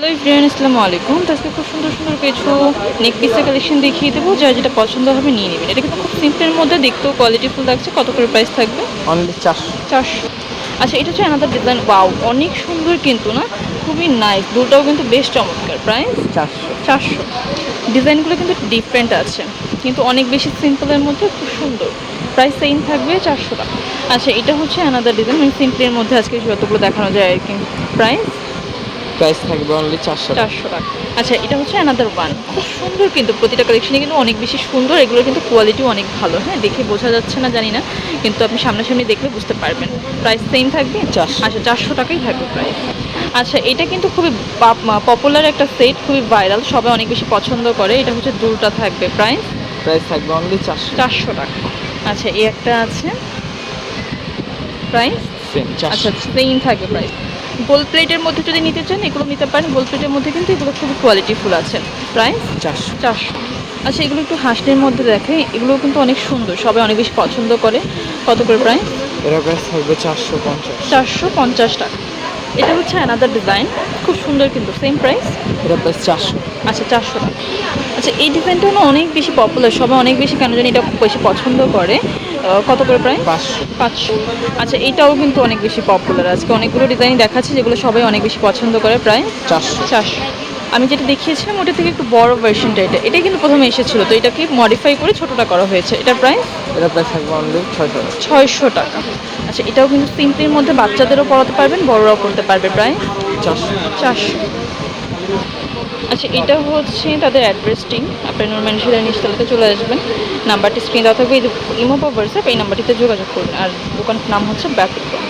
Hello ইব্রিয়ান আসসালামু আলাইকুম তো আজকে খুব সুন্দর সুন্দর কিছু নেক পিসের কালেকশন দেখিয়ে দেবো যার যেটা পছন্দ হবে নিয়ে নেবেন। এটা কিন্তু খুব সিম্পলের মধ্যে দেখতেও কোয়ালিটি ফুল লাগছে। কত করে প্রাইস থাকবে? অনলি চারশো। চারশো। আচ্ছা এটা হচ্ছে আনাদার ডিজাইন বাউ অনেক সুন্দর কিন্তু না? খুবই নাইস দুটাও কিন্তু বেশ চমৎকার। প্রাইস চারশো। চারশো। ডিজাইনগুলো কিন্তু ডিফারেন্ট আছে। কিন্তু অনেক বেশি সিম্পলের মধ্যে খুব সুন্দর। প্রাইস সেম থাকবে চারশো টাকা। আচ্ছা এটা হচ্ছে আনাদার ডিজাইন মানে সিম্পলের মধ্যে আজকে যতগুলো দেখানো যায় আর কি। প্রাইস প্রাইস থাকবে অনলি চারশো চারশো টাকা। আচ্ছা এটা হচ্ছে অ্যানাদার ওয়ান খুব সুন্দর কিন্তু প্রতিটা কালেকশনে কিন্তু অনেক বেশি সুন্দর এগুলো কিন্তু কোয়ালিটি অনেক ভালো। হ্যাঁ দেখে বোঝা যাচ্ছে না জানি না। কিন্তু আপনি সামনাসামনি দেখলে বুঝতে পারবেন। প্রাইস সেম থাকবে? 400 আচ্ছা চারশো টাকাই থাকবে প্রাইস আচ্ছা এটা কিন্তু খুবই পপুলার একটা সেট খুবই ভাইরাল সবাই অনেক বেশি পছন্দ করে। এটা হচ্ছে দুটা থাকবে প্রাইস প্রাইস থাকবে অনলি চারশো। চারশো টাকা। আচ্ছা এই একটা আছে। প্রাইস সেম আচ্ছা সেম থাকবে প্রাইস গোল প্লেটের মধ্যে যদি নিতে চান এগুলো নিতে পারেন। গোল প্লেটের মধ্যে কিন্তু এগুলো খুবই কোয়ালিটিফুল আছে। প্রাইস চারশো। চারশো। আচ্ছা এগুলো একটু হাঁসের মধ্যে দেখে এগুলো কিন্তু অনেক সুন্দর সবাই অনেক বেশি পছন্দ করে। কত করে এরা থাকবে চারশো পঞ্চাশ। চারশো পঞ্চাশ টাকা। এটা হচ্ছে অ্যানাদার ডিজাইন খুব সুন্দর কিন্তু সেম প্রাইস চারশো। আচ্ছা চারশো টাকা। আচ্ছা এই ডিজাইনটা অনেক বেশি পপুলার সবাই অনেক বেশি কেন জানি এটা খুব বেশি পছন্দ করে। কত করে প্রায়? পাঁচশো। পাঁচশো। আচ্ছা এটাও কিন্তু অনেক বেশি পপুলার আজকে অনেকগুলো ডিজাইন দেখাচ্ছি যেগুলো সবাই অনেক বেশি পছন্দ করে প্রায় চারশো। চারশো। আমি যেটা দেখিয়েছিলাম ওটা থেকে একটু বড় ভার্সনটা এটা। এটা কিন্তু প্রথমে এসেছিল তো এটাকে মডিফাই করে ছোটোটা করা হয়েছে। এটা প্রায় এরা প্রাইস থাকবে অনলি ছয়শো ছয়শো টাকা। আচ্ছা এটাও কিন্তু সিম্পলির মধ্যে বাচ্চাদেরও পড়াতে পারবেন বড়রাও পড়তে পারবে প্রায় চারশো। চারশো। আচ্ছা এটা হচ্ছে তাদের অ্যাড্রেসটি আপনি নর্মাল সেটা নিচতলাতে চলে আসবেন। নাম্বারটি স্ক্রিন দেওয়া থাকবে। ইমো বা হোয়াটসঅ্যাপ এই নাম্বারটিতে যোগাযোগ করুন। আর দোকানের নাম হচ্ছে ব্যতিক্রম